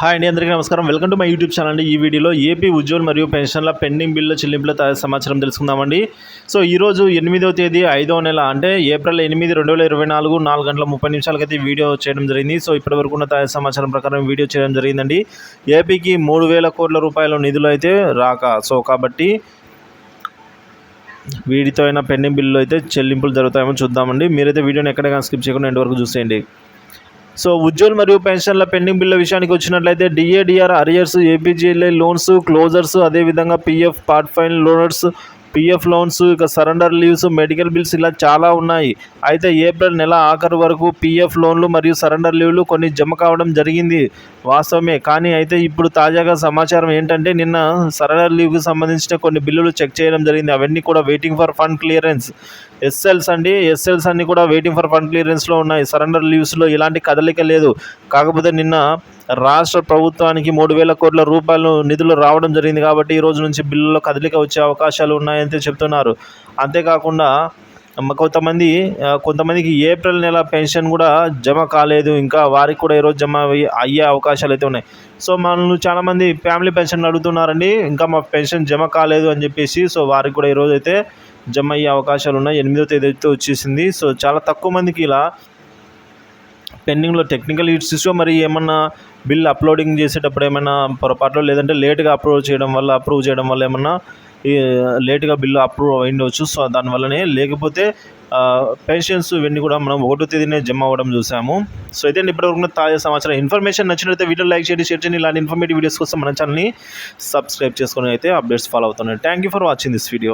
Hi అండి అందరికీ నమస్కారం. Welcome to my YouTube channel అండి. ఈ వీడియోలో ఏపీ ఉద్యోగులు మరియు పెన్షన్ల పెండింగ్ బిల్లు చెల్లింపుల సమాచారం తెలుసుకుందామండి. సో ఈరోజు ఎనిమిదవ తేదీ ఐదవ నెల అంటే ఏప్రిల్ ఎనిమిది రెండు వేల ఇరవై నాలుగు నాలుగు గంటల ముప్పై నిమిషాలకైతే వీడియో చేయడం జరిగింది. సో ఇప్పటి వరకు ఉన్న తాజా సమాచారం ప్రకారం వీడియో చేయడం జరిగిందండి. ఏపీకి మూడు వేల కోట్ల రూపాయల నిధులు అయితే రాక సో కాబట్టి వీటితో అయినా పెండింగ్ బిల్లులు అయితే చెల్లింపులు జరుగుతాయేమో చూద్దామండి. మీరైతే వీడియోని ఎక్కడైనా స్కిప్ చేయకుండా ఎంతవరకు వరకు చూసేయండి. సో ఉజ్వల్ మరియు పెన్షన్ల పెండింగ్ బిల్ల విషయానికి వచ్చినట్లయితే DA DR arrears APGLA loans closures అదేవిధంగా PF part final loans PF loans ఇక సరెండర్ లీవ్స్ మెడికల్ బిల్స్ ఇలా చాలా ఉన్నాయి. అయితే ఏప్రిల్ నెల ఆఖరు వరకు పిఎఫ్ లోన్లు మరియు సరెండర్ లీవ్లు కొన్ని జమ కావడం జరిగింది. వాస్తవమే. కానీ అయితే ఇప్పుడు తాజాగా సమాచారం ఏంటంటే నిన్న సరెండర్ లీవ్కి సంబంధించిన కొన్ని బిల్లులు చెక్ చేయడం జరిగింది. అవన్నీ కూడా waiting for fund clearance SLs అండి ఎస్ఎల్స్ అన్నీ కూడా వెయిటింగ్ ఫర్ ఫండ్ క్లియరెన్స్లో ఉన్నాయి. సరెండర్ లీవ్స్లో ఇలాంటి కదలిక లేదు. కాకపోతే నిన్న రాష్ట్ర ప్రభుత్వానికి మూడు వేల కోట్ల రూపాయలు నిధులు రావడం జరిగింది కాబట్టి ఈ రోజు నుంచి బిల్లులో కదలిక వచ్చే అవకాశాలు ఉన్నాయని చెప్తున్నారు. అంతేకాకుండా కొంతమంది కొంతమందికి ఏప్రిల్ నెల పెన్షన్ కూడా జమ కాలేదు. ఇంకా వారికి కూడా ఈరోజు జమ అయ్యే- అయ్యే అవకాశాలు అయితే ఉన్నాయి. సో మనల్ని చాలామంది ఫ్యామిలీ పెన్షన్ అడుగుతున్నారండి. ఇంకా మా పెన్షన్ జమ కాలేదు అని చెప్పేసి సో వారికి కూడా ఈరోజు అయితే జమ అయ్యే అవకాశాలు ఉన్నాయి. ఎనిమిదో తేదీ అయితే వచ్చేసింది. సో చాలా తక్కువ మందికి ఇలా పెండింగ్లో టెక్నికల్ ఇష్యూస్లో మరి ఏమన్నా బిల్ అప్లోడింగ్ చేసేటప్పుడు ఏమైనా పొరపాట్లు లేదంటే లేట్గా అప్రూవ్ చేయడం వల్ల అప్రూవ్ చేయడం వల్ల ఏమన్నా లేట్గా బిల్లు అప్రూవ్ అయిండవచ్చు సో దానివల్లనే లేకపోతే పెన్షన్స్ ఇవన్నీ కూడా మనం ఒకటో తేదీనే జమ అవ్వడం చూసాము. సో అయితే ఇప్పటివరకు తాజా సమాచారం ఇన్ఫర్మేషన్ నచ్చినట్లయితే వీడియో లైక్ చేయండి షేర్ చేయండి. ఇలాంటి ఇన్ఫర్మేటివ్ వీడియోస్ కోసం మన ఛానల్ని సబ్స్క్రైబ్ చేసుకొని అయితే అప్డేట్స్ ఫాలో అవుతున్నాయి thank you for watching this video